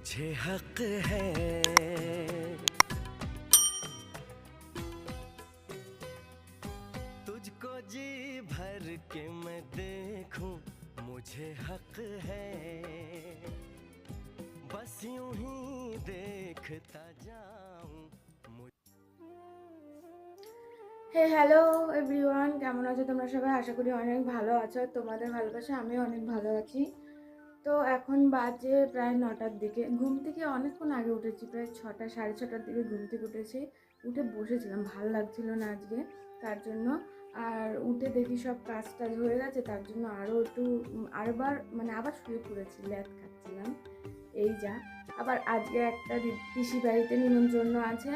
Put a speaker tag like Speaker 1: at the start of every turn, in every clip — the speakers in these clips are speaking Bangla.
Speaker 1: मुझे हक है तुझको जी भर के मैं देखूं मुझे हक है बस यूं ही देखता जाऊं
Speaker 2: হে হ্যালো এভরিওয়ান কেমন আছো তোমরা সবাই আশা করি অনেক ভালো আছো তোমাদের ভালোবাসা আমিও অনেক ভালো আছি তো এখন বাজে প্রায় নটার দিকে। ঘুম থেকে অনেকক্ষণ আগে উঠেছি, প্রায় ছটা, সাড়ে ছটার দিকে ঘুম থেকে উঠেছি। উঠে বসেছিলাম, ভালো লাগছিল না আজকে, তার জন্য। আর উঠে দেখি সব কাজ টাজ হয়ে গেছে, তার জন্য আরও একটু আরবার মানে আবার শুয়ে পড়েছি, ল্যাদ খাচ্ছিলাম। এই যা। আবার আজকে একটা পিসি বাড়িতে নিমন্ত্রণ আছে,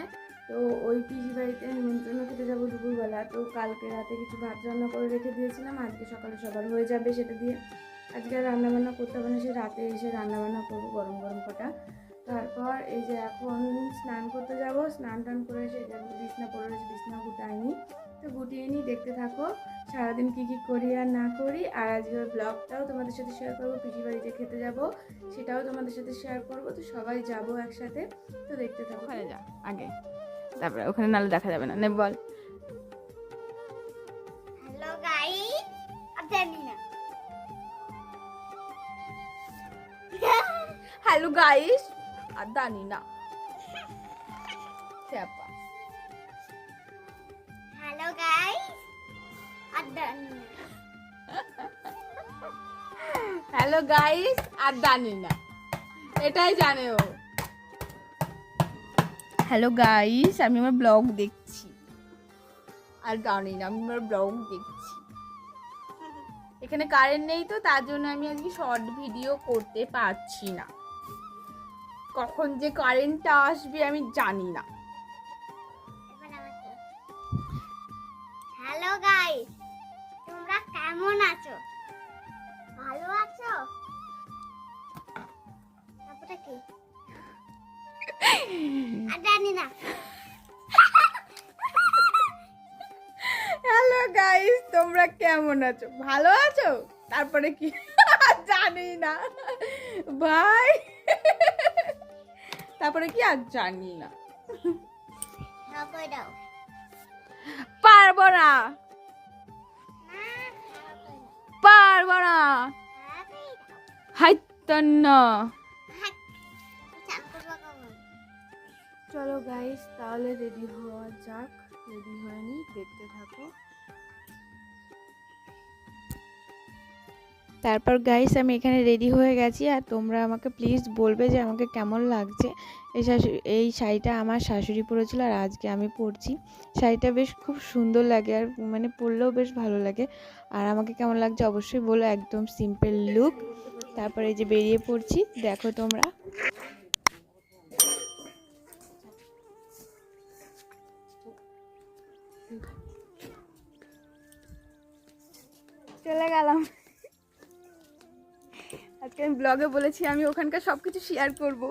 Speaker 2: তো ওই পিসি বাড়িতে নিমন্ত্রণ খেতে যাব দুপুরবেলা। তো কালকে রাতে কিছু ভাত রান্না করে রেখে দিয়েছিলাম, আজকে সকালে সবার হয়ে যাবে সেটা দিয়ে। আজকে রান্নাবান্না করতে হবে না সে রাতে এসে রান্নাবান্না করব গরম গরম কটা। তারপর এই যে এখন স্নান করতে যাব স্নান টান করে এসে এই যে আমি বিছনা পড়ে রয়েছে বিছনা গুটাইনি। তো গুটিয়ে নিই দেখতে থাকো সারাদিন কী কী করি আর না করি। আর আজকের ব্লগটাও তোমাদের সাথে শেয়ার করব পিসি বাড়িতে খেতে যাব সেটাও তোমাদের সাথে শেয়ার করব। তো সবাই যাব একসাথে তো দেখতে থাকো।
Speaker 3: ওখানে যা আগে। তারপরে ওখানে নালে দেখা যাবে না। নে বল।
Speaker 4: হ্যালো জানি না।
Speaker 3: হ্যালো গাইস আর জানি না চ্যাপা
Speaker 4: হ্যালো গাইস আমি জানি
Speaker 3: হ্যালো গাইস আর জানি না এটাই জানে ও হ্যালো গাইস আমি আমার ব্লগ দেখছি আর জানি না আমি আমার ব্লগ দেখছি এখানে কারেন্ট নেই তো তার জন্য আমি আজকে শর্ট ভিডিও করতে পারছি না কখন যে কারেন্টটা আসবে আমি জানি না।
Speaker 4: হ্যালো গাইস তোমরা কেমন আছো? ভালো আছো? তারপরে কি? আর জানি না।
Speaker 3: হ্যালো গাইস তোমরা কেমন আছো? ভালো আছো? তারপরে কি? জানি না। ভাই তারপরে কি আর জানি না। পারব না। পারব না।
Speaker 4: সবাই দাও
Speaker 3: হাইতান না।
Speaker 4: চান করব কখন
Speaker 2: চলো গাইস তাহলে রেডি হওয়া যাক। রেডি হয়নি দেখতে থাকো।
Speaker 5: তারপর গাইস আমি এখানে রেডি হয়ে গেছি আর তোমরা আমাকে প্লিজ বলবে যে আমাকে কেমন লাগছে। এই শাশুড়ি এই শাড়িটা আমার শাশুড়ি পরেছিল আর আজকে আমি পরছি। শাড়িটা বেশ খুব সুন্দর লাগে আর মানে পরলেও বেশ ভালো লাগে। আর আমাকে কেমন লাগছে অবশ্যই বলো, একদম সিম্পল লুক তারপরে এই যে বেরিয়ে পড়ছি, দেখো তোমরা।
Speaker 3: চলে গেলাম। আজকে আমি ব্লগে বলেছি, আমি ওখানকার সব কিছু শেয়ার করব।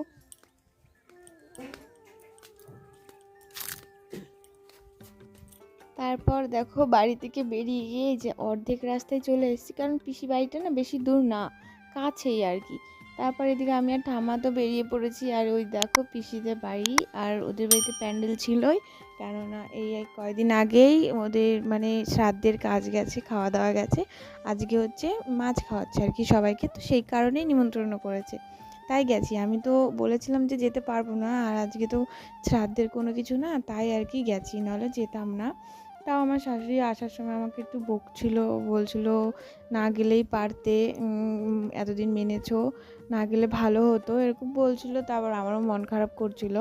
Speaker 5: তারপর দেখো বাড়ি থেকে বেরিয়ে গিয়ে যে অর্ধেক রাস্তায় চলে এসেছি, কারণ পিসি বাড়িটা না বেশি দূর না, কাছেই আর কি। তারপর এদিকে আমি আর ঠাম্মা তো বেরিয়ে পড়েছি, আর ওই দেখো পিসিদের বাড়ি, আর ওদের বাড়িতে প্যান্ডেল ছিলই কেননা এই কয়দিন আগেই ওদের মানে শ্রাদ্ধের কাজ গেছে খাওয়া দাওয়া গেছে। আজকে হচ্ছে মাছ খাওয়াচ্ছে আর কি সবাইকে, তো সেই কারণেই নিমন্ত্রণ করেছে। তাই গেছি। আমি তো বলেছিলাম যে যেতে পারব না, আর আজকে তো শ্রাদ্ধের কোনো কিছু না, তাই আর কি গেছি। নাহলে যেতাম না। তাও আমার শাশুড়ি আসার সময় আমাকে একটু বকছিল বলছিল না গেলেই পারতে এতদিন মেনেছো না গেলে ভালো হতো। এরকম বলছিল তারপর আমারও মন খারাপ করছিল।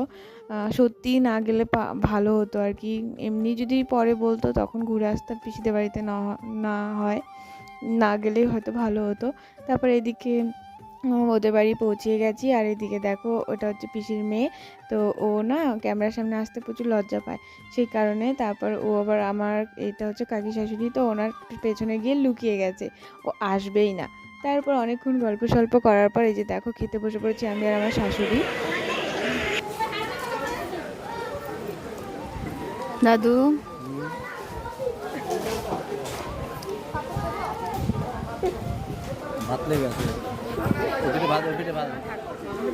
Speaker 5: আহ, সত্যিই না গেলে ভালো হতো আর কি। এমনি যদি পরে বলতো তখন ঘুরে আসতাম পিসিদের বাড়িতে না না হয়। না গেলেই হয়তো ভালো হতো। তারপর এদিকে ওদের বাড়ি পৌঁছে গেছি। আর এদিকে দেখো, ওটা হচ্ছে পিসির মেয়ে। তো ও না ক্যামেরার সামনে আসতে প্রচুর লজ্জা পায়। সেই কারণে তারপর ও আবার আমার এটা হচ্ছে কাকি শাশুড়ি, তো ওনার পেছনে গিয়ে লুকিয়ে গেছে। ও আসবেই না। তারপর অনেকক্ষণ গল্প সল্প করার পর এই যে দেখো, খেতে বসে পড়েছি আমি আর আমার শাশুড়ি।
Speaker 3: দাদু।
Speaker 6: ভাত লেগে আছে। ওই পিঠে ভাত ওই ভাত।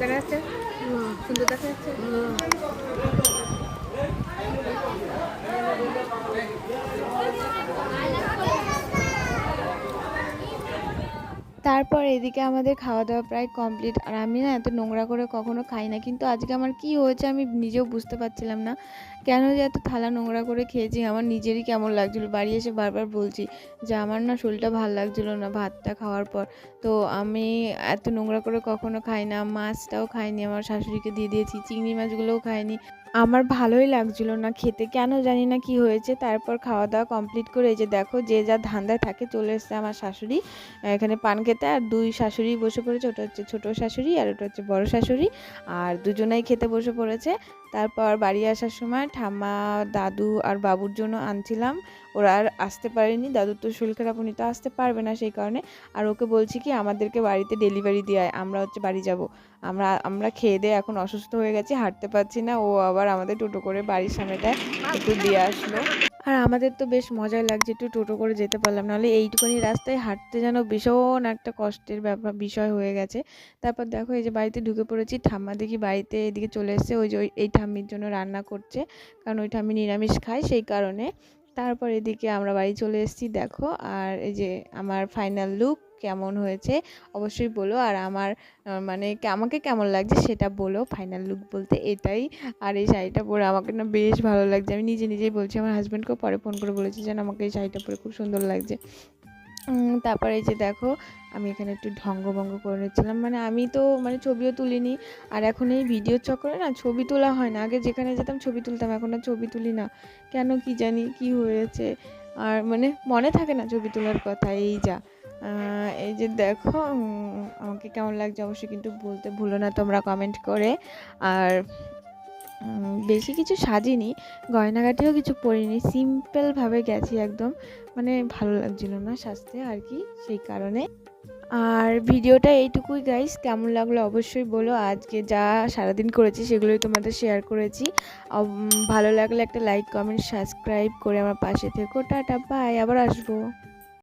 Speaker 2: দেখা যাচ্ছে? সুন্দর দেখা যাচ্ছে?
Speaker 5: তারপর এদিকে আমাদের খাওয়া দাওয়া প্রায় কমপ্লিট আর আমি না এত নোংরা করে কখনো খাই না, কিন্তু আজকে আমার কি হয়েছে আমি নিজেও বুঝতে পারছিলাম না। কেন যে এত থালা নোংরা করে খেয়েছি, আমার নিজেরই কেমন লাগছিল। বাড়ি এসে বারবার বলছি যে, আমার না শরীরটা ভালো লাগছিল না ভাতটা খাওয়ার পর। তো আমি এত নোংরা করে কখনো খাই না, মাছটাও খাইনি, আমার শাশুড়িকে দিয়ে দিয়েছি, চিংড়ি মাছগুলোও খাইনি। আমার ভালোই লাগছিল না, খেতে কেন জানি না কি হয়েছে। তারপর খাওয়া দাওয়া কমপ্লিট করে যে দেখো, যে যা ধান্দায় থাকে চলে এসছে আমার শাশুড়ি। এখানে পান খেতে, আর দুই শাশুড়ি বসে পড়েছে, ওটা হচ্ছে ছোটো শাশুড়ি আর ওটা হচ্ছে বড় শাশুড়ি। আর দুজনেই খেতে বসে পড়েছে। তারপর বাড়ি আসার সময় ঠাম্মা, দাদু আর বাবুর জন্য আনছিলাম। ওরা আর আসতে পারেনি। দাদুর তো শরীর খারাপ, উনি তো আসতে পারবে না সেই কারণে। আর ওকে বলছি কি, আমাদেরকে বাড়িতে ডেলিভারি দিয়ে আমরা হচ্ছে বাড়ি যাব। আমরা আমরা খেয়ে দিয়ে এখন অসুস্থ হয়ে গেছি, হাঁটতে পারছি না। ও আবার আমাদের টোটো করে বাড়ির সামনেটায় একটু দিয়ে আসলো। আর আমাদের তো বেশ মজাই লাগছে একটু টোটো করে যেতে পারলাম, নাহলে এইটুকুনি রাস্তায় হাঁটতে যেন ভীষণ একটা কষ্টের ব্যাপার, বিষয় হয়ে গেছে। তারপর দেখো এই যে বাড়িতে ঢুকে পড়েছি, ঠাম্মা দেখি বাড়িতে এদিকে চলে এসেছে, ওই যে ওই, এই ঠাম্মির জন্য রান্না করছে, কারণ ওই ঠাম্মি নিরামিষ খায়, সেই কারণে তারপর এদিকে আমরা বাড়ি চলে এসেছি, দেখো। আর এই যে আমার ফাইনাল লুক কেমন হয়েছে, অবশ্যই বলো। আর আমার মানে আমাকে কেমন লাগছে সেটা বলো ফাইনাল লুক বলতে এটাই। আর এই শাড়িটা পরে আমাকে না বেশ ভালো লাগছে। আমি নিজে নিজেই বলছি, আমার হাজব্যান্ডকেও পরে ফোন করে বলেছি যেন আমাকে এই শাড়িটা পরে খুব সুন্দর লাগছে। তারপরে যে দেখো, আমি এখানে একটু ঢঙ্গভঙ্গ করে নিচ্ছিলাম। মানে আমি তো মানে ছবিও তুলিনি। আর এখন এই ভিডিও চক্করে না ছবি তোলা হয় না। আগে যেখানে যেতাম ছবি তুলতাম, এখন আর ছবি তুলি না। কেন কি জানি কি হয়েছে। আর মানে মনে থাকে না ছবি তোলার কথা, এই যা। এই যে দেখো আমাকে কেমন লাগছে অবশ্যই কিন্তু বলতে ভুলো না তোমরা কমেন্ট করে। আর বেশি কিছু সাজিনি গয়নাগাটিও কিছু পরিনি সিম্পলভাবে গেছি একদম। মানে ভালো লাগছিল না সাজতে আর কি, সেই কারণে। আর ভিডিওটা এইটুকুই গাইস কেমন লাগল অবশ্যই বলো। আজকে যা সারাদিন করেছি সেগুলোই তোমাদের শেয়ার করেছি। ভালো লাগলে একটা লাইক কমেন্ট সাবস্ক্রাইব করে আমার পাশে থেকো। টাটা বাই আবার আসব।